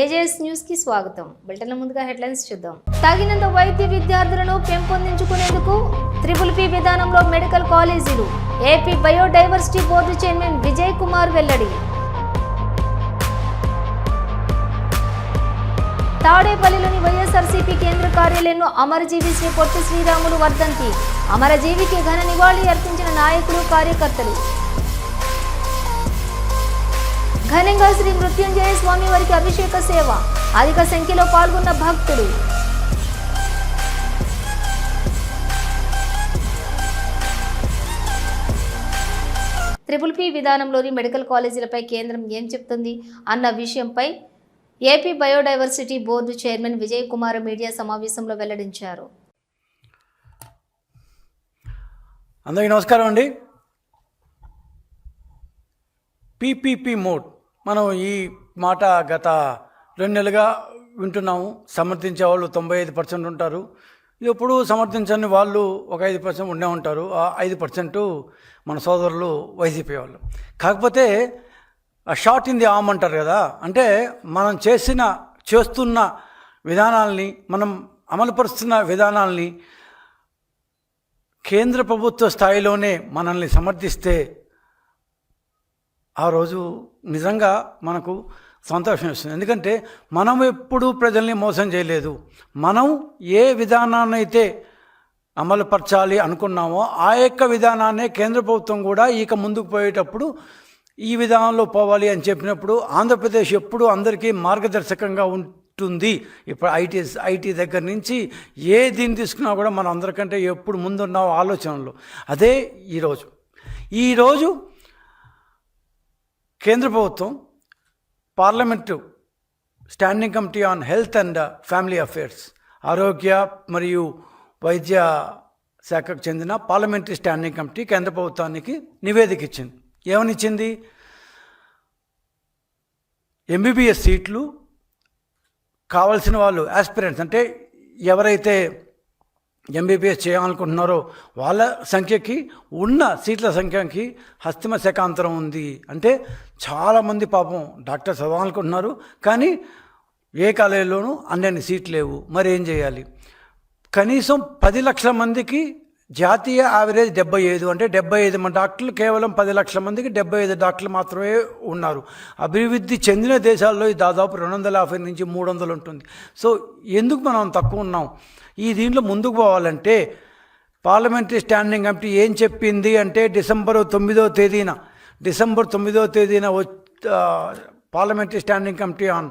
AJS న్యూస్కి స్వాగతం. Bulletin ముందుగా హెడ్లైన్స్ చూద్దాం. తగినంత వైద్య విద్యార్థులను పెంపొందించుకునేందుకు త్రిపుల్ పి విధానంలో మెడికల్ కాలేజీలు AP biodiversity board chairman Vijay Kumar వెల్లడి. తాడేపల్లిలోని వైఎస్ఆర్సీపీ కేంద్ర కార్యాలయంలో అమరజీవి శ్రీ పొట్టి శ్రీరాములు వర్ధంతి. అమరజీవికి ఘన నివాళి అర్పించిన నాయకులు కార్యకర్తలు. ఘనంగా శ్రీ మృత్యుంజయ స్వామి వారికి అభిషేక సేవ అధిక సంఖ్యలో పాల్గొన్న భక్తులు. త్రిపుల్ పి విధానంలోని మెడికల్ కాలేజీలపై కేంద్రం ఏం చెప్తుంది అన్న విషయంపై AP biodiversity board chairman Vijay Kumar media సమావేశంలో వెల్లడించారు. అందరికీ నమస్కారం అండి. PPP mode. మనం ఈ మాట గత రెండు నెలలుగా వింటున్నాము. సమర్థించే వాళ్ళు తొంభై ఐదు పర్సెంట్ ఉంటారు. ఎప్పుడు సమర్థించని వాళ్ళు ఒక ఐదు పర్సెంట్ ఉండే ఉంటారు. ఆ ఐదు పర్సెంట్ మన సోదరులు వైసీపీ వాళ్ళు. కాకపోతే షార్ట్ ఇన్ ది ఆమ్ అంటారు కదా. అంటే మనం చేసిన చేస్తున్న విధానాల్ని మనం అమలుపరుస్తున్న విధానాల్ని కేంద్ర ప్రభుత్వ స్థాయిలోనే మనల్ని సమర్థిస్తే ఆ రోజు నిజంగా మనకు సంతోషం ఇస్తుంది ఎందుకంటే మనం ఎప్పుడూ ప్రజల్ని మోసం చేయలేదు. మనం ఏ విధానాన్ని అయితే అమలుపరచాలి అనుకున్నామో ఆ యొక్క విధానాన్నే కేంద్ర ప్రభుత్వం కూడా ఇక ముందుకు పోయేటప్పుడు ఈ విధానంలో పోవాలి అని చెప్పినప్పుడు ఆంధ్రప్రదేశ్ ఎప్పుడు అందరికీ మార్గదర్శకంగా ఉంటుంది. ఇప్పుడు ఐటీ ఐటీ దగ్గర నుంచి ఏ దీన్ని తీసుకున్నా కూడా మనం అందరికంటే ఎప్పుడు ముందున్న ఆలోచనలు. అదే ఈరోజు. ఈరోజు కేంద్ర ప్రభుత్వం parliament standing committee on health and family affairs ఆరోగ్య మరియు వైద్య శాఖకు చెందిన పార్లమెంటరీ స్టాండింగ్ కమిటీ కేంద్ర ప్రభుత్వానికి నివేదిక ఇచ్చింది. ఏమనిచ్చింది ఎంబీబీఎస్ సీట్లు కావాల్సిన వాళ్ళు ఆస్పిరెంట్స్ అంటే ఎవరైతే ఎంబీబీఎస్ చేయాలనుకుంటున్నారో వాళ్ళ సంఖ్యకి ఉన్న సీట్ల సంఖ్యకి హస్తిమ శకాంతరం ఉంది. అంటే చాలామంది పాపం డాక్టర్ చదవాలనుకుంటున్నారు కానీ ఏ కాలేజీలోనూ అన్నీ సీట్లు లేవు. మరి ఏం చేయాలి? కనీసం పది లక్షల మందికి జాతీయ యావరేజ్ డెబ్బై ఐదు అంటే డెబ్బై ఐదు మంది డాక్టర్లు కేవలం పది లక్షల మందికి డెబ్బై ఐదు డాక్టర్లు మాత్రమే ఉన్నారు. అభివృద్ధి చెందిన దేశాల్లో ఇది దాదాపు రెండు వందల యాభై నుంచి మూడు వందలు ఉంటుంది. సో ఎందుకు మనం తక్కువ ఉన్నాం? ఈ దీంట్లో ముందుకు పోవాలంటే పార్లమెంటరీ స్టాండింగ్ కమిటీ ఏం చెప్పింది అంటే డిసెంబర్ తొమ్మిదో తేదీన డిసెంబర్ తొమ్మిదో తేదీన పార్లమెంటరీ స్టాండింగ్ కమిటీ ఆన్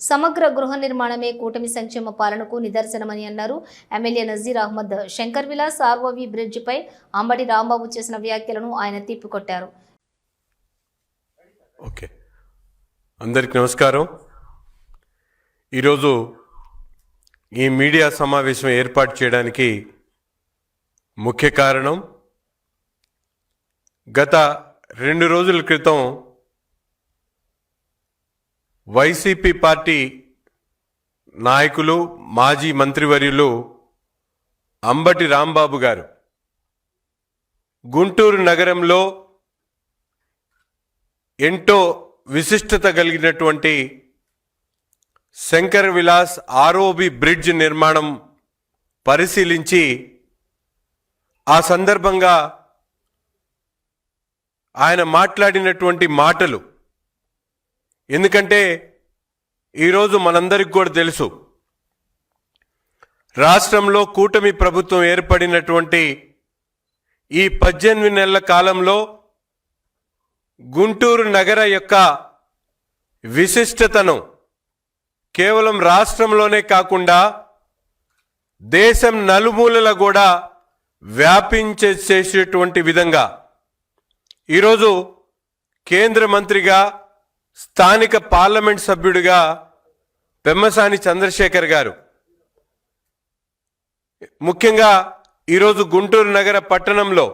సమగ్ర గృహ నిర్మాణమే కూటమి సంక్షేమ పాలనకు నిదర్శనమని అన్నారు. ఎమ్మెల్యే నజీర్ అహ్మద్ శంకర్ విలాస్ ఆర్ఓవి బ్రిడ్జిపై అంబటి రాంబాబు చేసిన వ్యాఖ్యలను ఆయన తిప్పికొట్టారు. ఓకే. అందరికి నమస్కారం. ఈరోజు ఈ మీడియా సమావేశం ఏర్పాటు చేయడానికి ముఖ్య కారణం గత రెండు రోజుల క్రితం వైసీపీ పార్టీ నాయకులు మాజీ మంత్రివర్యులు అంబటి రాంబాబు గారు. గుంటూరు నగరంలో ఎంతో విశిష్టత కలిగినటువంటి శంకర్ విలాస్ ఆరోబి బ్రిడ్జ్ నిర్మాణం పరిశీలించి ఆ సందర్భంగా ఆయన మాట్లాడినటువంటి మాటలు ఎందుకంటే ఈరోజు మనందరికి కూడా తెలుసు రాష్ట్రంలో కూటమి ప్రభుత్వం ఏర్పడినటువంటి ఈ పద్దెనిమిది నెలల కాలంలో గుంటూరు నగర యొక్క విశిష్టతను కేవలం రాష్ట్రంలోనే కాకుండా దేశం నలుమూలల కూడా వ్యాపించేసేటువంటి విధంగా ఈరోజు కేంద్ర మంత్రిగా స్థానిక పార్లమెంట్ సభ్యుడిగా పెమ్మసాని చంద్రశేఖర్ గారు. ముఖ్యంగా ఈరోజు గుంటూరు నగర పట్టణంలో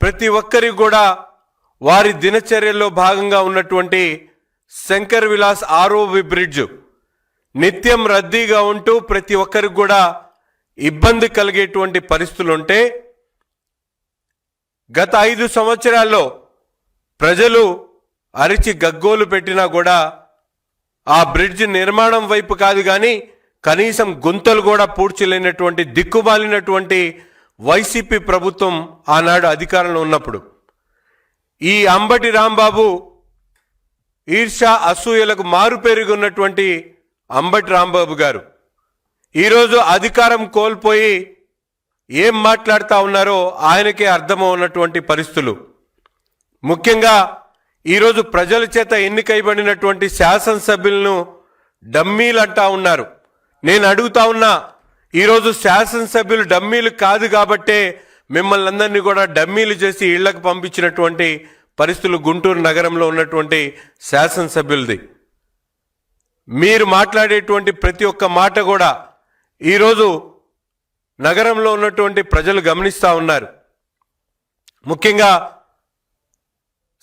ప్రతి ఒక్కరికి కూడా వారి దినచర్యల్లో భాగంగా ఉన్నటువంటి శంకర్ విలాస్ ఆర్ఓవి బ్రిడ్జ్ నిత్యం రద్దీగా ఉంటూ ప్రతి ఒక్కరికి కూడా ఇబ్బంది కలిగేటువంటి పరిస్థితులు ఉంటే గత ఐదు సంవత్సరాల్లో ప్రజలు అరిచి గగ్గోలు పెట్టినా కూడా ఆ బ్రిడ్జ్ నిర్మాణం వైపు కాదు కానీ కనీసం గుంతలు కూడా పూడ్చలేనటువంటి దిక్కుబాలినటువంటి వైసీపీ ప్రభుత్వం ఆనాడు అధికారంలో ఉన్నప్పుడు. ఈ అంబటి రాంబాబు ఈర్షా అసూయలకు మారు పెరుగున్నటువంటి అంబటి రాంబాబు గారు. ఈరోజు అధికారం కోల్పోయి ఏం మాట్లాడుతూ ఉన్నారో ఆయనకే అర్థమవున్నటువంటి పరిస్థితులు. ముఖ్యంగా ఈరోజు ప్రజల చేత ఎన్నికైబడినటువంటి శాసనసభ్యులను డమ్మీలు అంటా ఉన్నారు. నేను అడుగుతా ఉన్నా ఈరోజు శాసనసభ్యులు డమ్మీలు కాదు కాబట్టే మిమ్మల్ని అందరినీ కూడా డమ్మీలు చేసి ఇళ్ళకు పంపించినటువంటి పరిస్థితులు గుంటూరు నగరంలో ఉన్నటువంటి శాసనసభ్యులది. మీరు మాట్లాడేటువంటి ప్రతి ఒక్క మాట కూడా ఈరోజు నగరంలో ఉన్నటువంటి ప్రజలు గమనిస్తూ ఉన్నారు. ముఖ్యంగా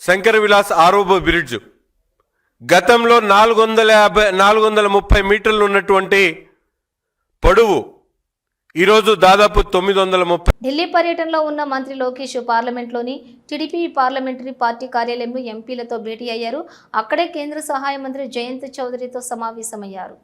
శంకర విలాస్ ఆరోబో బ్రిడ్జ్. గతంలో నాలుగు వందల యాభై నాలుగు వందల ముప్పై మీటర్లు ఉన్నటువంటి పొడవు ఈరోజు దాదాపు తొమ్మిది వందల ముప్పై ఢిల్లీ పర్యటనలో ఉన్న మంత్రి లోకేష్ పార్లమెంట్లోని టీడీపీ పార్లమెంటరీ పార్టీ కార్యాలయంలో ఎంపీలతో భేటీ అయ్యారు. అక్కడే కేంద్ర సహాయ మంత్రి జయంత్ చౌదరితో సమావేశమయ్యారు.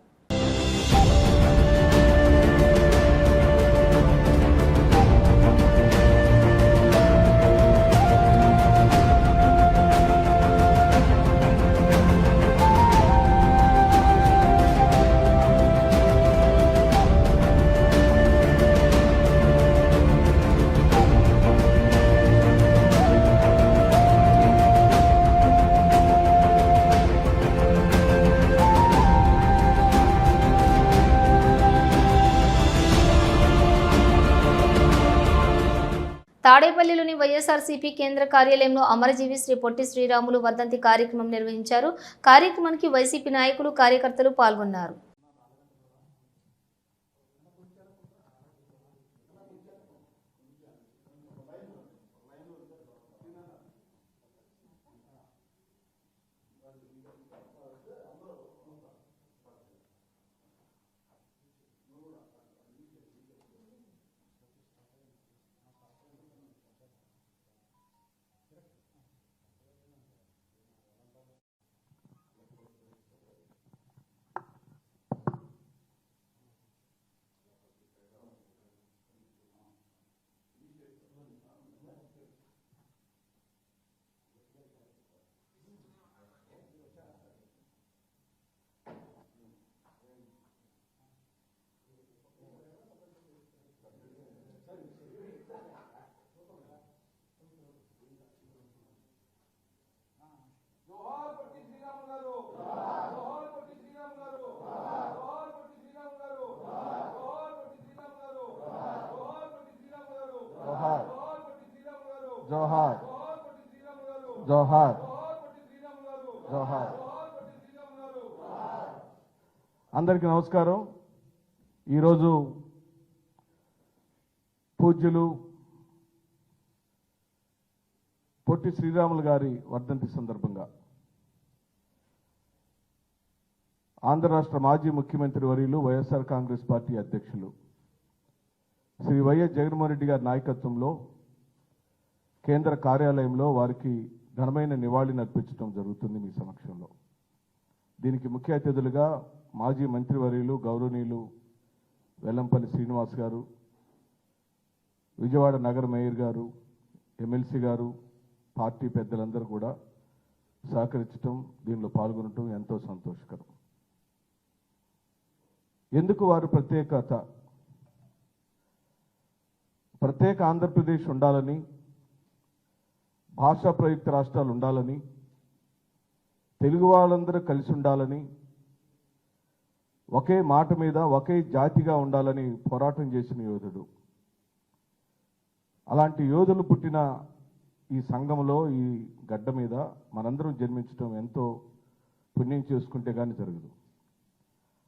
తాడేపల్లిలోని వైఎస్ఆర్సీపీ కేంద్ర కార్యాలయంలో అమరజీవి శ్రీ పొట్టి శ్రీరాములు వర్ధంతి కార్యక్రమం నిర్వహించారు. కార్యక్రమానికి వైసీపీ నాయకులు కార్యకర్తలు పాల్గొన్నారు. అందరికీ నమస్కారం. ఈరోజు పూజ్యులు పొట్టి శ్రీరాములు గారి వర్ధంతి సందర్భంగా ఆంధ్ర రాష్ట్ర మాజీ ముఖ్యమంత్రి వర్యులు వైఎస్ఆర్ కాంగ్రెస్ పార్టీ అధ్యక్షులు శ్రీ వైఎస్ జగన్మోహన్ రెడ్డి గారి నాయకత్వంలో కేంద్ర కార్యాలయంలో వారికి ఘనమైన నివాళిని అర్పించడం జరుగుతుంది మీ సమక్షంలో. దీనికి ముఖ్య అతిథులుగా మాజీ మంత్రివర్యులు గౌరవనీయులు వెల్లంపల్లి శ్రీనివాస్ గారు విజయవాడ నగర మేయర్ గారు ఎమ్మెల్సీ గారు పార్టీ పెద్దలందరూ కూడా సహకరించడం దీనిలో పాల్గొనటం ఎంతో సంతోషకరం. ఎందుకు వారు ప్రత్యేకత? ప్రత్యేక ఆంధ్రప్రదేశ్ ఉండాలని భాషా ప్రయుక్త రాష్ట్రాలు ఉండాలని తెలుగు వాళ్ళందరూ కలిసి ఉండాలని ఒకే మాట మీద ఒకే జాతిగా ఉండాలని పోరాటం చేసిన యోధుడు. అలాంటి యోధులు పుట్టిన ఈ సంఘంలో ఈ గడ్డ మీద మనందరం జన్మించడం ఎంతో పుణ్యం చేసుకుంటే కానీ జరగదు.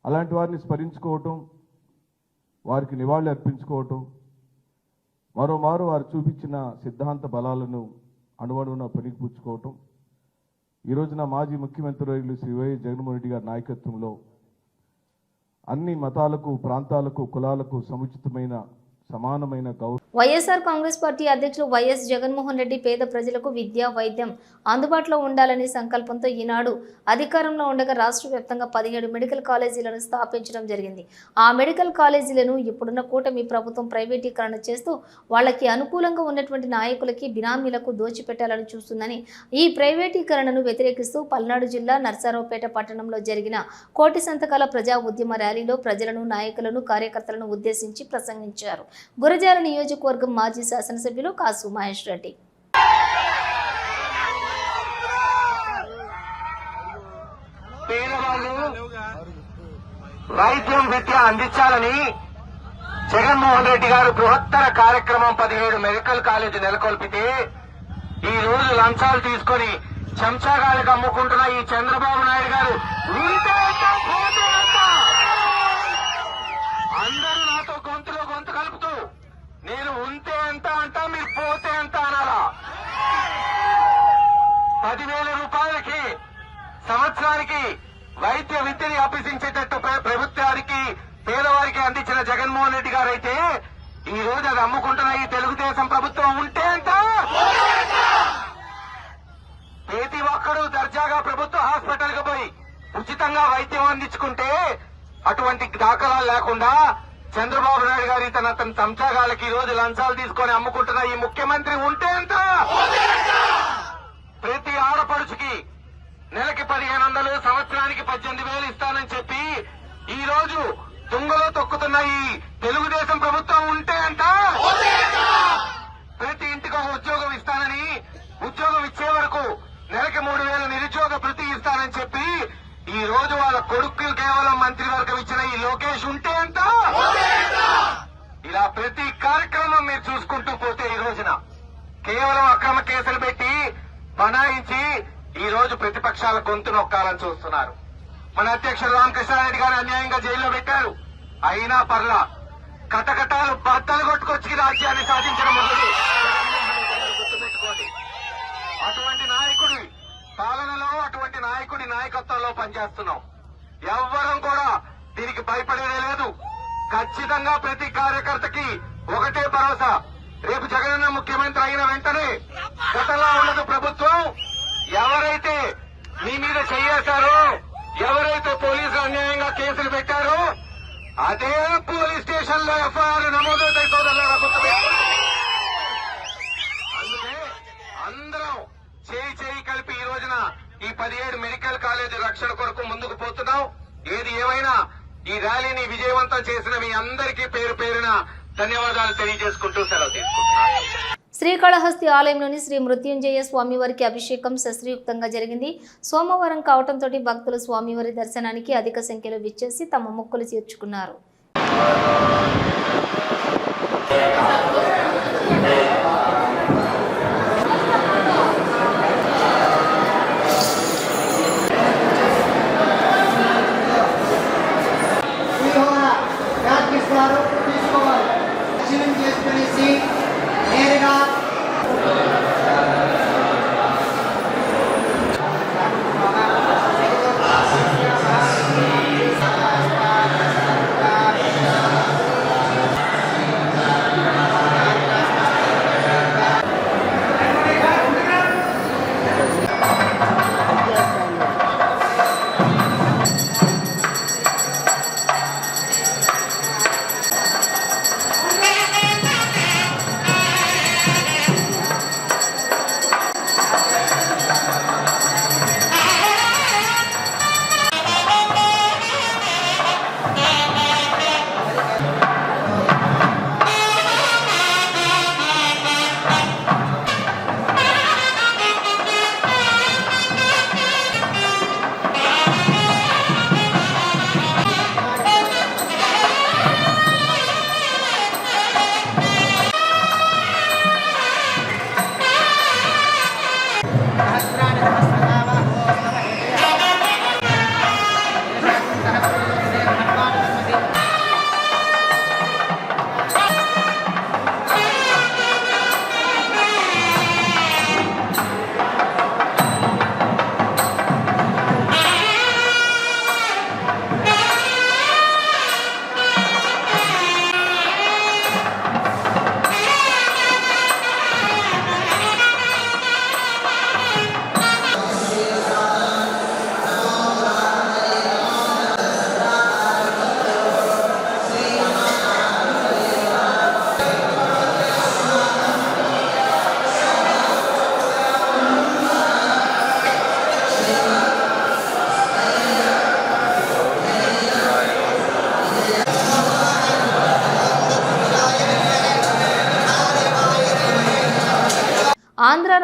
అలాంటి వారిని స్మరించుకోవటం వారికి నివాళి అర్పించుకోవటం మరోమారు వారు చూపించిన సిద్ధాంత బలాలను అణువణువున పనికిపుచ్చుకోవటం ఈ రోజున మాజీ ముఖ్యమంత్రి రైలు శ్రీ వైఎస్ జగన్మోహన్ రెడ్డి గారి నాయకత్వంలో అన్ని మతాలకు ప్రాంతాలకు కులాలకు సముచితమైన సమానమైన వైఎస్ఆర్ కాంగ్రెస్ పార్టీ అధ్యక్షులు వైఎస్ జగన్మోహన్ రెడ్డి పేద ప్రజలకు విద్య వైద్యం అందుబాటులో ఉండాలనే సంకల్పంతో ఈనాడు అధికారంలో ఉండగా రాష్ట్ర వ్యాప్తంగా పదిహేడు మెడికల్ కాలేజీలను స్థాపించడం జరిగింది. ఆ మెడికల్ కాలేజీలను ఇప్పుడున్న కూటమి ప్రభుత్వం ప్రైవేటీకరణ చేస్తూ వాళ్ళకి అనుకూలంగా ఉన్నటువంటి నాయకులకి బినామీలకు దోచిపెట్టాలని చూస్తుందని ఈ ప్రైవేటీకరణను వ్యతిరేకిస్తూ పల్నాడు జిల్లా నర్సారావుపేట పట్టణంలో జరిగిన కోటి సంతకాల ప్రజా ఉద్యమ ర్యాలీలో ప్రజలను నాయకులను కార్యకర్తలను ఉద్దేశించి ప్రసంగించారు. గురజాల నియోజకవర్గం మాజీ శాసనసభ్యులు కాసు మహేష్ రెడ్డి. వైద్యం విద్య అందించాలని జగన్మోహన్ రెడ్డి గారు బృహత్తర కార్యక్రమం పదిహేడు మెడికల్ కాలేజీ నెలకొల్పితే ఈ రోజు లంచాలు తీసుకొని చెంచాగాలకు అమ్ముకుంటున్న ఈ చంద్రబాబు నాయుడు గారు అందరూ నాతో గొంతులో గొంతు నేను ఉంటే ఎంత అంట మీరు పోతే ఎంత అనాలా? పదివేల రూపాయలకి సంవత్సరానికి వైద్య విద్యని అభ్యసించేటట్టు ప్రభుత్వానికి పేదవారికి అందించిన జగన్మోహన్ రెడ్డి గారు అయితే ఈ రోజు అది అమ్ముకుంటున్న ఈ తెలుగుదేశం ప్రభుత్వం ఉంటే ఎంత? ప్రతి ఒక్కరూ దర్జాగా ప్రభుత్వ హాస్పిటల్కు పోయి ఉచితంగా వైద్యం అందించుకుంటే అటువంటి దాఖలాలు లేకుండా చంద్రబాబు నాయుడు గారి తన తన సంసాగాలకి ఈ రోజు లంచాలు తీసుకొని అమ్ముకుంటున్న ఈ ముఖ్యమంత్రి ఉంటే ఎంత? ప్రతి ఆడపడుచుకి నెలకి పదిహేను వందలు సంవత్సరానికి పద్దెనిమిది వేలు ఇస్తానని చెప్పి ఈ రోజు తుంగలో తొక్కుతున్న ఈ తెలుగుదేశం ప్రభుత్వం ఉంటే అంట ప్రతి ఇంటికి ఒక ఉద్యోగం ఇస్తానని ఉద్యోగం ఇచ్చే వరకు నెలకి మూడు వేల నిరుద్యోగ భృతి ఇస్తానని చెప్పి ఈ రోజు వాళ్ళ కొడుకు కేవలం మంత్రివర్గం ఇచ్చిన ఈ లోకేష్ ఉంటే ఎంత? ఇలా ప్రతి కార్యక్రమం మీరు చూసుకుంటూ పోతే ఈ రోజున కేవలం అక్రమ కేసులు పెట్టి బనాయించి ఈ రోజు ప్రతిపక్షాల గొంతు నొక్కాలని చూస్తున్నారు. మన అధ్యక్షుడు రామకృష్ణారెడ్డి గారు అన్యాయంగా జైల్లో పెట్టారు. అయినా పర్లా కటకటాలు బద్దలు కొట్టుకొచ్చి రాజ్యాన్ని సాధించిన మొదలు. అటువంటి నాయకుడి పాలనలో అటువంటి నాయకుడి నాయకత్వంలో పనిచేస్తున్నాం. ఎవ్వరం కూడా దీనికి భయపడేదే లేదు. ఖచ్చితంగా ప్రతి కార్యకర్తకి ఒకటే భరోసా. రేపు జగనన్న ముఖ్యమంత్రి అయిన వెంటనే గతంలో ఉన్నది ప్రభుత్వం. ఎవరైతే మీ మీద చేయేశారో ఎవరైతే పోలీసులు అన్యాయంగా కేసులు పెట్టారో అదే పోలీస్ స్టేషన్లో ఎఫ్ఐఆర్ నమోదవుతాయి సోదరులారా గుర్తుపెట్టుకోండి. అందుకే అందరం చేయి చేయి కలిపి ఈ రోజున ఈ పదిహేడు మెడికల్ కాలేజీ రక్షణ కొరకు ముందుకు పోతున్నాం ఏది ఏమైనా ఈ ర్యాలీని విజయవంతం చేసిన మీ అందరికీ పేరు పేరున ధన్యవాదాలు తెలియజేసుకుంటూ సెలవు తీసుకుంటున్నాను. శ్రీకాళహస్తి ఆలయంలోని శ్రీ మృత్యుంజయ స్వామివారికి అభిషేకం శస్త్రయుక్తంగా జరిగింది. సోమవారం కావటంతో భక్తులు స్వామివారి దర్శనానికి అధిక సంఖ్యలో విచ్చేసి తమ మొక్కులు తీర్చుకున్నారు.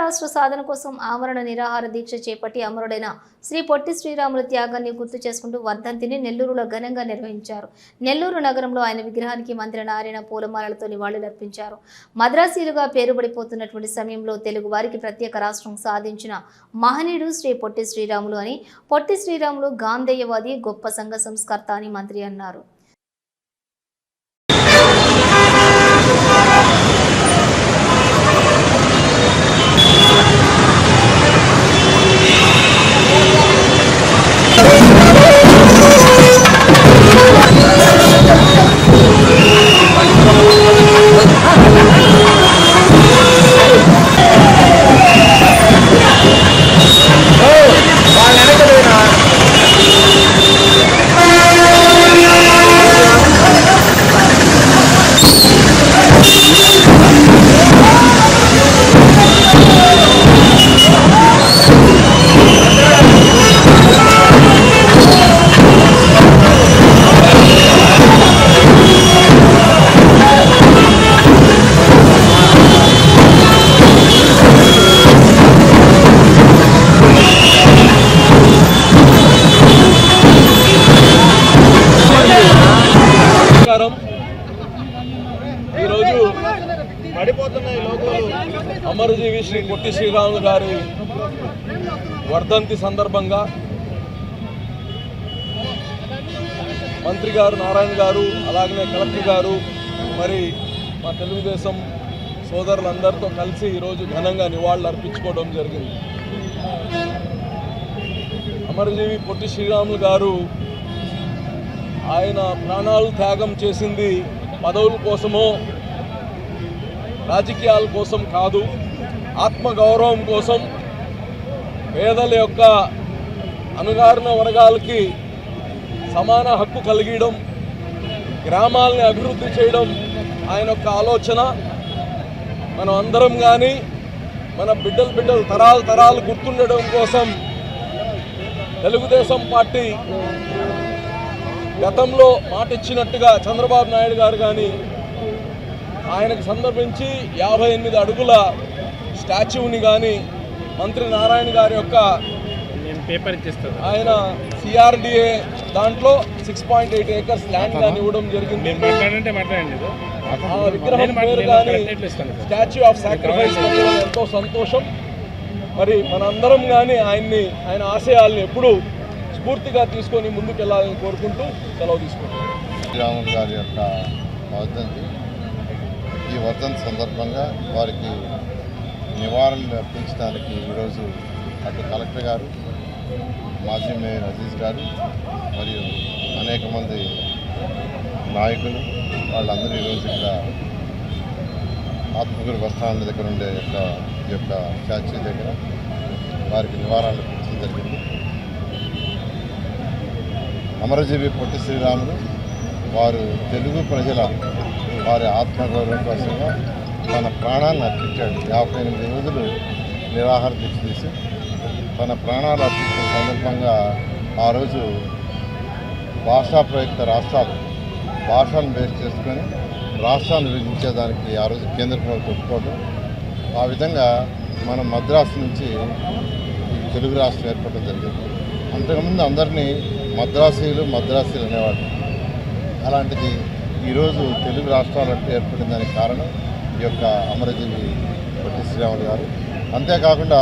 రాష్ట్ర సాధన కోసం ఆమరణ నిరాహార దీక్ష చేపట్టి అమరుడైన శ్రీ పొట్టి శ్రీరాములు త్యాగాన్ని గుర్తు చేసుకుంటూ వర్ధంతిని నెల్లూరులో ఘనంగా నిర్వహించారు. నెల్లూరు నగరంలో ఆయన విగ్రహానికి మంత్రి నారాయణ పూలమాలలతో నివాళులర్పించారు. మద్రాసీలుగా పేరుబడిపోతున్నటువంటి సమయంలో తెలుగు వారికి ప్రత్యేక రాష్ట్రం సాధించిన మహనీయుడు శ్రీ పొట్టి శ్రీరాములు అని పొట్టి శ్రీరాములు గాంధేయవాది గొప్ప సంఘ సంస్కర్త అని మంత్రి అన్నారు. శ్రీ పొట్టి శ్రీరాములు గారి వర్ధంతి సందర్భంగా మంత్రి గారు నారాయణ గారు అలాగనే కలెక్టర్ గారు మరి మా తెలుగుదేశం సోదరులందరితో కలిసి ఈరోజు ఘనంగా నివాళులు అర్పించుకోవడం జరిగింది. అమరజీవి పొట్టి శ్రీరాములు గారు ఆయన ప్రాణాలు త్యాగం చేసింది పదవుల కోసమో రాజకీయాల కోసం కాదు ఆత్మగౌరవం కోసం పేదల యొక్క అనుగారణ వర్గాలకి సమాన హక్కు కలిగడం గ్రామాలని అభివృద్ధి చేయడం ఆయన యొక్క ఆలోచన. మనం అందరం కానీ మన బిడ్డలు బిడ్డలు తరాలు తరాలు గుర్తుండడం కోసం తెలుగుదేశం పార్టీ గతంలో మాట ఇచ్చినట్టుగా చంద్రబాబు నాయుడు గారు కానీ ఆయనకు సందర్భించి యాభై ఎనిమిది అడుగుల స్టాచ్యూని కానీ మంత్రి నారాయణ గారి యొక్క నేను పేపర్ ఇచ్చేస్తాను. ఆయన సిఆర్డిఏ దాంట్లో six point eight acres land కానీ ఇవ్వడం జరిగింది. విగ్రహం పేరు కానీ. స్టాచ్యూ ఆఫ్ సాక్రిఫైస్ ఎంతో సంతోషం. మరి మనందరం కానీ ఆయన్ని ఆయన ఆశయాల్ని ఎప్పుడూ స్ఫూర్తిగా తీసుకొని ముందుకు వెళ్ళాలని కోరుకుంటూ సెలవు తీసుకుంటాం శ్రీరాములు గారి యొక్క వర్ధంతి. ఈ వర్ధంతి సందర్భంగా వారికి నివారణలు అర్పించడానికి ఈరోజు అటు కలెక్టర్ గారు మాజీ మేయర్ అజీజ్ గారు మరియు అనేక మంది నాయకులు వాళ్ళందరూ ఈరోజు ఇక్కడ ఆత్మగురి బస్టాండ్ దగ్గర ఉండే యొక్క ఈ యొక్క స్టాచ్యూ దగ్గర వారికి నివారణలు అర్పించడం జరిగింది. అమరజీవి పొట్టి శ్రీరాములు వారు తెలుగు ప్రజల వారి ఆత్మగౌరవం కోసంగా తన ప్రాణాన్ని అర్పించాడు. యాభై ఎనిమిది రోజులు నిరాహార దీక్ష చేసి తన ప్రాణాలు అర్పించిన సందర్భంగా ఆ రోజు భాషా ప్రయుక్త రాష్ట్రాలు భాషను బేస్ చేసుకొని రాష్ట్రాన్ని విభజించేదానికి ఆ రోజు కేంద్ర ప్రభుత్వం ఒప్పుకోవడం ఆ విధంగా మనం మద్రాసు నుంచి తెలుగు రాష్ట్రం ఏర్పడడం జరిగింది. అంతకుముందు అందరినీ మద్రాసీలు మద్రాసీలు అనేవాళ్ళు. అలాంటిది ఈరోజు తెలుగు రాష్ట్రాలంటూ ఏర్పడిన దానికి కారణం ఈ యొక్క అమరజీవి పొట్టి శ్రీరాములు గారు. అంతేకాకుండా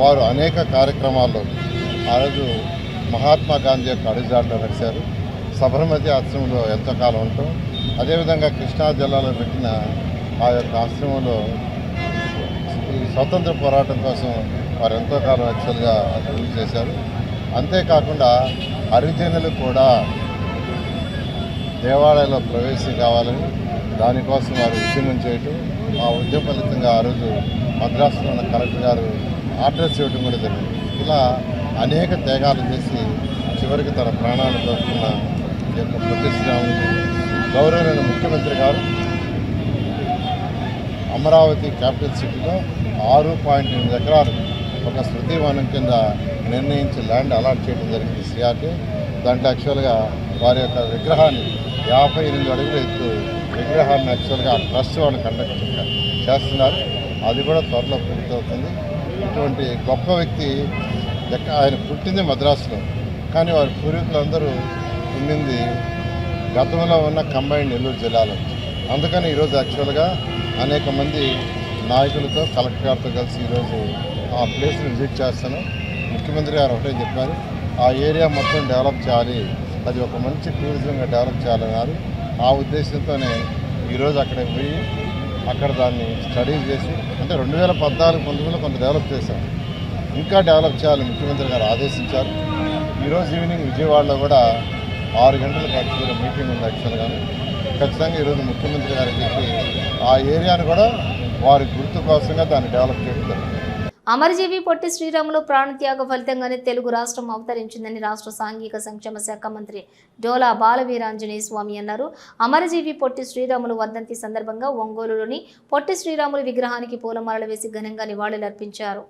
వారు అనేక కార్యక్రమాల్లో ఆ రోజు మహాత్మా గాంధీ యొక్క అడుగుజాడలో నడిచారు. సబర్మతి ఆశ్రమంలో ఎంతో కాలం ఉంటాం అదేవిధంగా కృష్ణా జిల్లాలో పెట్టిన ఆ యొక్క ఆశ్రమంలో ఈ స్వతంత్ర పోరాటం కోసం వారు ఎంతో కాలం యాక్చువల్గా అభివృద్ధి చేశారు. అంతేకాకుండా హరిజనులు కూడా దేవాలయంలో ప్రవేశం కావాలని దానికోసం వారు ఉద్యమం చేయటం ఆ ఉద్యమ ఫలితంగా ఆ రోజు మద్రాసులో ఉన్న కలెక్టర్ గారు ఆర్డర్స్ ఇవ్వడం కూడా జరిగింది. ఇలా అనేక త్యాగాలు చేసి చివరికి తన ప్రాణాలు కోరుకున్న యొక్క పొట్టి గౌరవమైన ముఖ్యమంత్రి గారు అమరావతి క్యాపిటల్ సిటీలో ఆరు పాయింట్ ఎనిమిది ఎకరాలు ఒక స్మృతివనం కింద నిర్ణయించి ల్యాండ్ అలాట్ చేయడం జరిగింది సిఆర్టీ దాంట్లో యాక్చువల్గా వారి యొక్క విగ్రహాన్ని యాభై ఎనిమిది అడుగులు ఎత్తు విగ్రహాన్ని యాక్చువల్గా ఆ ట్రస్ట్ వాళ్ళు కండక్ట్ చేస్తున్నారు. అది కూడా త్వరలో పూర్తవుతుంది. ఇటువంటి గొప్ప వ్యక్తి ఎక్క ఆయన పుట్టింది మద్రాసులో. కానీ వారి పూర్వీకులందరూ ఉండింది గతంలో ఉన్న కంబైన్డ్ నెల్లూరు జిల్లాలో. అందుకని ఈరోజు యాక్చువల్గా అనేక మంది నాయకులతో కలెక్టర్ గారితో కలిసి ఈరోజు ఆ ప్లేస్ని విజిట్ చేస్తాను. ముఖ్యమంత్రి గారు ఒకటే చెప్పారు ఆ ఏరియా మొత్తం డెవలప్ చేయాలి. అది ఒక మంచి టూరిజంగా డెవలప్ చేయాలన్నారు. ఆ ఉద్దేశంతోనే ఈరోజు అక్కడ పోయి అక్కడ దాన్ని స్టడీ చేసి అంటే రెండు వేల పద్నాలుగు పంతొమ్మిదిలో కొంత డెవలప్ చేశాం ఇంకా డెవలప్ చేయాలని ముఖ్యమంత్రి గారు ఆదేశించారు. ఈరోజు ఈవినింగ్ విజయవాడలో కూడా ఆరు గంటలకు యాక్చువల్గా మీటింగ్ ఉంది యాక్చువల్గాను ఖచ్చితంగా ఈరోజు ముఖ్యమంత్రి గారికి చెప్పి ఆ ఏరియాను కూడా వారి గుర్తు కోసంగా దాన్ని డెవలప్ చేయడం అమరజీవి పొట్టి శ్రీరాములు ప్రాణత్యాగ ఫలితంగానే తెలుగు రాష్ట్రం అవతరించిందని రాష్ట్ర సాంఘిక సంక్షేమ శాఖ మంత్రి డోలా బాలవీరాంజనేయ స్వామి అన్నారు. అమరజీవి పొట్టి శ్రీరాములు వర్ధంతి సందర్భంగా ఒంగోలులోని పొట్టి శ్రీరాములు విగ్రహానికి పూలమాలలు వేసి ఘనంగా నివాళులర్పించారు.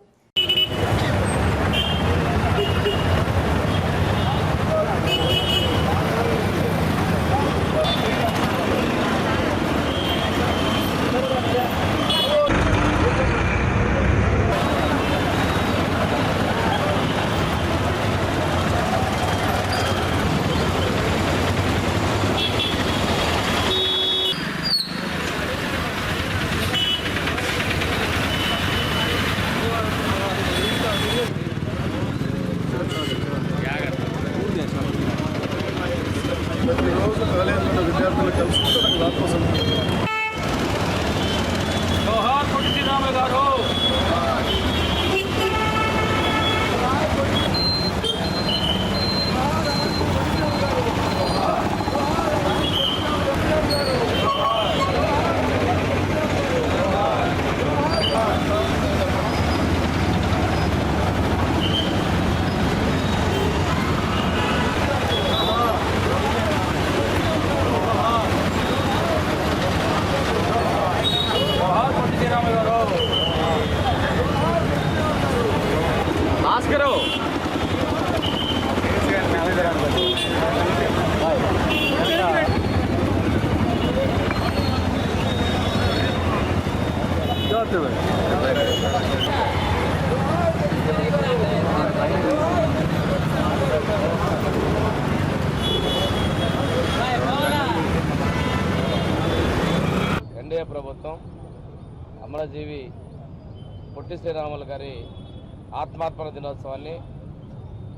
ఆత్మార్పణ దినోత్సవాన్ని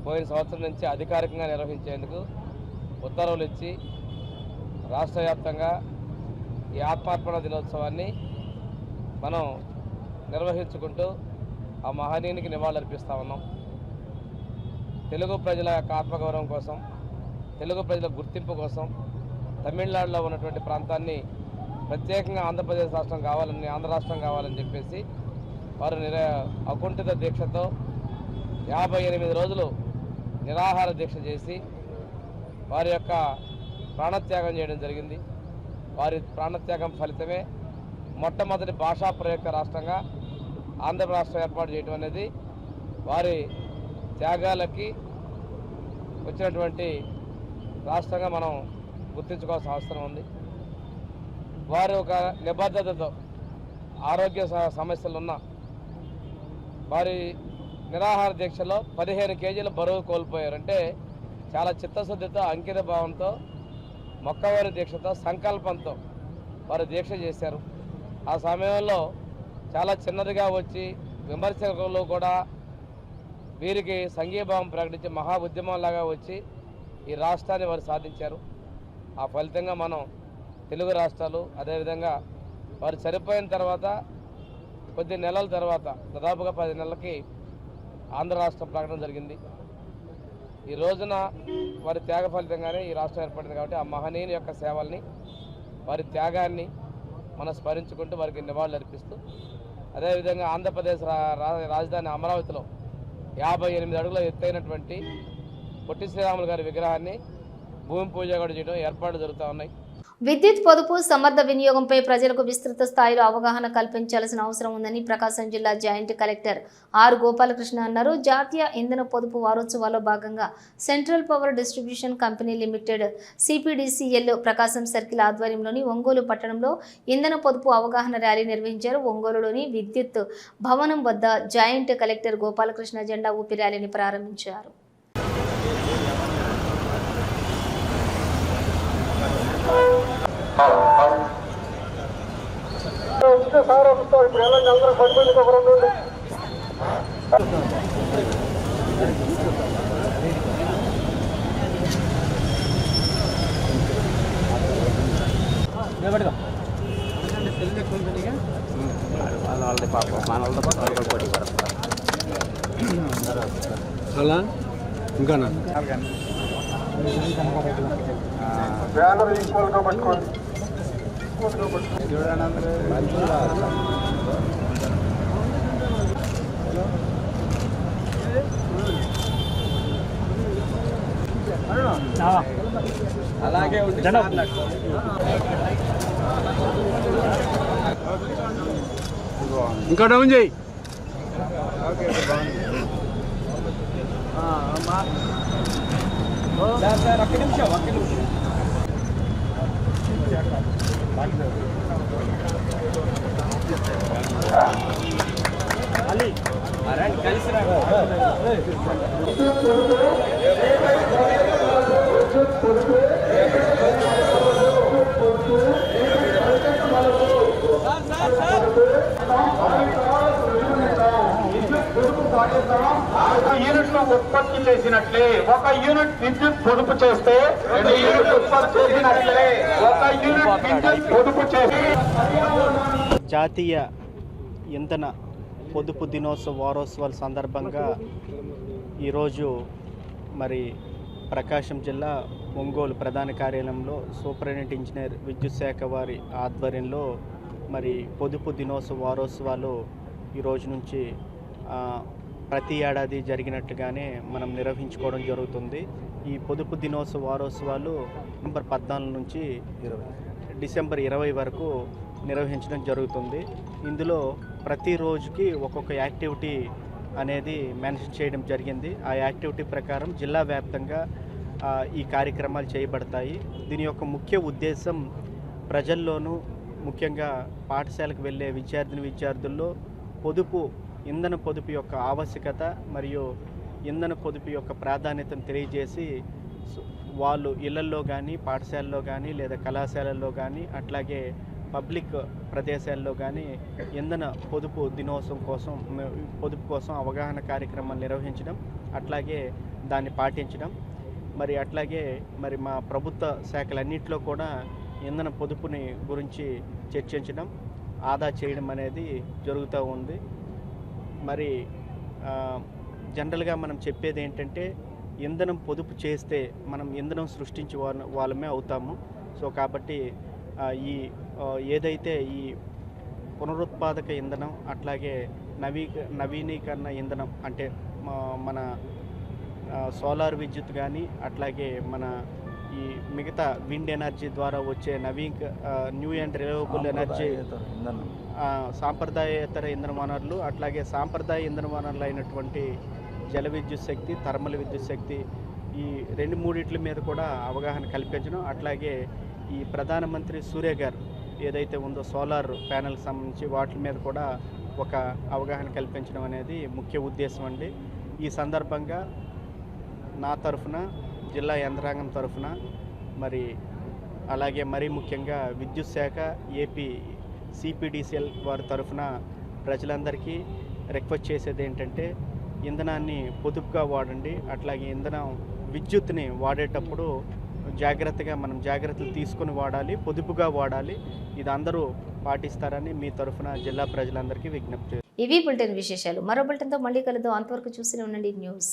పోయిన సంవత్సరం నుంచి అధికారికంగా నిర్వహించేందుకు ఉత్తర్వులు ఇచ్చి రాష్ట్ర వ్యాప్తంగా ఈ ఆత్మార్పణ దినోత్సవాన్ని మనం నిర్వహించుకుంటూ ఆ మహనీయునికి నివాళులర్పిస్తూ ఉన్నాం. తెలుగు ప్రజల యొక్క ఆత్మగౌరవం కోసం తెలుగు ప్రజల గుర్తింపు కోసం తమిళనాడులో ఉన్నటువంటి ప్రాంతాన్ని ప్రత్యేకంగా ఆంధ్రప్రదేశ్ రాష్ట్రం కావాలని ఆంధ్ర రాష్ట్రం కావాలని చెప్పేసి వారు నిర అకుంఠిత దీక్షతో యాభై ఎనిమిది రోజులు నిరాహార దీక్ష చేసి వారి యొక్క ప్రాణత్యాగం చేయడం జరిగింది. వారి ప్రాణత్యాగం ఫలితమే మొట్టమొదటి భాషా ప్రయుక్త రాష్ట్రంగా ఆంధ్ర రాష్ట్రం ఏర్పాటు చేయడం అనేది వారి త్యాగాలకి వచ్చినటువంటి రాష్ట్రంగా మనం గుర్తించుకోవాల్సిన అవసరం ఉంది. వారు ఒక నిబద్ధతతో ఆరోగ్య సమస్యలు సమస్యలున్న వారి నిరాహార దీక్షలో పదిహేను కేజీల బరువు కోల్పోయారంటే చాలా చిత్తశుద్ధితో అంకిత భావంతో మొక్కవారి దీక్షతో సంకల్పంతో వారు దీక్ష చేశారు. ఆ సమయంలో చాలా చిన్నదిగా వచ్చి విమర్శకులు కూడా వీరికి సంఘీభావం ప్రకటించి మహా ఉద్యమంలాగా వచ్చి ఈ రాష్ట్రాన్ని వారు సాధించారు. ఆ ఫలితంగా మనం తెలుగు రాష్ట్రాలు అదేవిధంగా వారు చనిపోయిన తర్వాత కొద్ది నెలల తర్వాత దాదాపుగా పది నెలలకి ఆంధ్ర రాష్ట్రం ప్రకటన జరిగింది. ఈ రోజున వారి త్యాగ ఫలితంగానే ఈ రాష్ట్రం ఏర్పడింది కాబట్టి ఆ మహనీయుని యొక్క సేవల్ని వారి త్యాగాన్ని మనం స్మరించుకుంటూ వారికి నివాళులు అర్పిస్తూ అదేవిధంగా ఆంధ్రప్రదేశ్ రాజధాని అమరావతిలో యాభై ఎనిమిది అడుగుల ఎత్తైనటువంటి పొట్టి శ్రీరాములు గారి విగ్రహాన్ని భూమి పూజ కూడా చేయడం ఏర్పాట్లు జరుగుతూ ఉన్నాయి. విద్యుత్ పొదుపు సమర్థ వినియోగంపై ప్రజలకు విస్తృత స్థాయిలో అవగాహన కల్పించాల్సిన అవసరం ఉందని ప్రకాశం జిల్లా జాయింట్ కలెక్టర్ ఆర్ గోపాలకృష్ణ అన్నారు. జాతీయ ఇంధన పొదుపు వారోత్సవాల్లో భాగంగా central power distribution company limited CPDCL Prakasam circle ఆధ్వర్యంలోని ఒంగోలు పట్టణంలో ఇంధన పొదుపు అవగాహన ర్యాలీ నిర్వహించారు. ఒంగోలులోని విద్యుత్ భవనం వద్ద జాయింట్ కలెక్టర్ గోపాలకృష్ణ జెండా ఊపి ర్యాలీని ప్రారంభించారు. ఉచిత సారంతో ఇప్పుడు వెళ్ళండి అందరూ పడిపోయింది ఒక రెండు వాళ్ళది పాప మనలతో పాటు అందరూ అలా? ఇంకానా? ఇంకా డౌన్ చేయి కలిసిరా ఒక యూనిట్లో ఉత్పత్తి చేసినట్లే ఒక యూనిట్ విద్యుత్ పొదుపు చేస్తే రెండు యూనిట్ ఉత్పత్తి చేసినట్లే ఒక యూనిట్ విద్యుత్ పొదుపు చేస్తే. జాతీయ ఇంధన పొదుపు దినోత్సవ వారోత్సవాల సందర్భంగా ఈరోజు మరి ప్రకాశం జిల్లా ఒంగోలు ప్రధాన కార్యాలయంలో సూపరింటెండెంట్ ఇంజనీర్ విద్యుత్ శాఖ వారి ఆధ్వర్యంలో మరి పొదుపు దినోత్సవ వారోత్సవాలు ఈ రోజు నుంచి ప్రతి ఏడాది జరిగినట్టుగానే మనం నిర్వహించుకోవడం జరుగుతుంది. ఈ పొదుపు దినోత్సవ వారోత్సవాలు నవంబర్ పద్నాలుగు నుంచి డిసెంబర్ ఇరవై వరకు నిర్వహించడం జరుగుతుంది. ఇందులో ప్రతి రోజుకి ఒక్కొక్క యాక్టివిటీ అనేది మెన్షన్ చేయడం జరిగింది. ఆ యాక్టివిటీ ప్రకారం జిల్లా వ్యాప్తంగా ఈ కార్యక్రమాలు చేయబడతాయి. దీని యొక్క ముఖ్య ఉద్దేశం ప్రజల్లోనూ ముఖ్యంగా పాఠశాలకు వెళ్ళే విద్యార్థిని విద్యార్థుల్లో పొదుపు ఇంధన పొదుపు యొక్క ఆవశ్యకత మరియు ఇంధన పొదుపు యొక్క ప్రాధాన్యతను తెలియజేసి వాళ్ళు ఇళ్ళల్లో కానీ పాఠశాలలో కానీ లేదా కళాశాలల్లో కానీ అట్లాగే పబ్లిక్ ప్రదేశాల్లో కానీ ఇంధన పొదుపు దినోత్సవం కోసం పొదుపు కోసం అవగాహన కార్యక్రమాలు నిర్వహించడం అట్లాగే దాన్ని పాటించడం. మరి అట్లాగే మరి మా ప్రభుత్వ శాఖలన్నింటిలో కూడా ఇంధన పొదుపుని గురించి చర్చించడం ఆదా చేయడం అనేది జరుగుతూ ఉంది. మరి జనరల్గా మనం చెప్పేది ఏంటంటే ఇంధనం పొదుపు చేస్తే మనం ఇంధనం సృష్టించే వాళ్ళ వాళ్ళమే అవుతాము. సో కాబట్టి ఈ ఏదైతే ఈ పునరుత్పాదక ఇంధనం అట్లాగే నవీ నవీనీకరణ ఇంధనం అంటే మన సోలార్ విద్యుత్ కానీ అట్లాగే మన ఈ మిగతా విండ్ ఎనర్జీ ద్వారా వచ్చే నవీక ఆ, న్యూ అండ్ రిలయబుల్ ఎనర్జీ సాంప్రదాయేతర ఇంధన వనరులు అట్లాగే సాంప్రదాయ ఇంధన వనరులు అయినటువంటి జల విద్యుత్ శక్తి థర్మల్ విద్యుత్ శక్తి ఈ రెండు మూడిట్ల మీద కూడా అవగాహన కల్పించడం అట్లాగే ఈ ప్రధానమంత్రి సూర్య గారు ఏదైతే ఉందో సోలార్ ప్యానెల్కి సంబంధించి వాటి మీద కూడా ఒక అవగాహన కల్పించడం అనేది ముఖ్య ఉద్దేశం అండి. ఈ సందర్భంగా నా తరఫున జిల్లా యంత్రాంగం తరఫున మరి అలాగే మరీ ముఖ్యంగా విద్యుత్ శాఖ ఏపీ సిపిడిసిఎల్ వారి తరఫున ప్రజలందరికీ రిక్వెస్ట్ చేసేది ఏంటంటే ఇంధనాన్ని పొదుపుగా వాడండి. అట్లాగే ఇంధనం విద్యుత్ని వాడేటప్పుడు జాగ్రత్తగా మనం జాగ్రత్తలు తీసుకొని వాడాలి పొదుపుగా వాడాలి. ఇది అందరూ పాటిస్తారని మీ తరఫున జిల్లా ప్రజలందరికీ విజ్ఞప్తి ఇవి బులెటిన్ విశేషాలు. మరో బులెటిన్తో మళ్ళీ కలుద్దాం. అంతవరకు చూస్తూనే ఉండండి న్యూస్.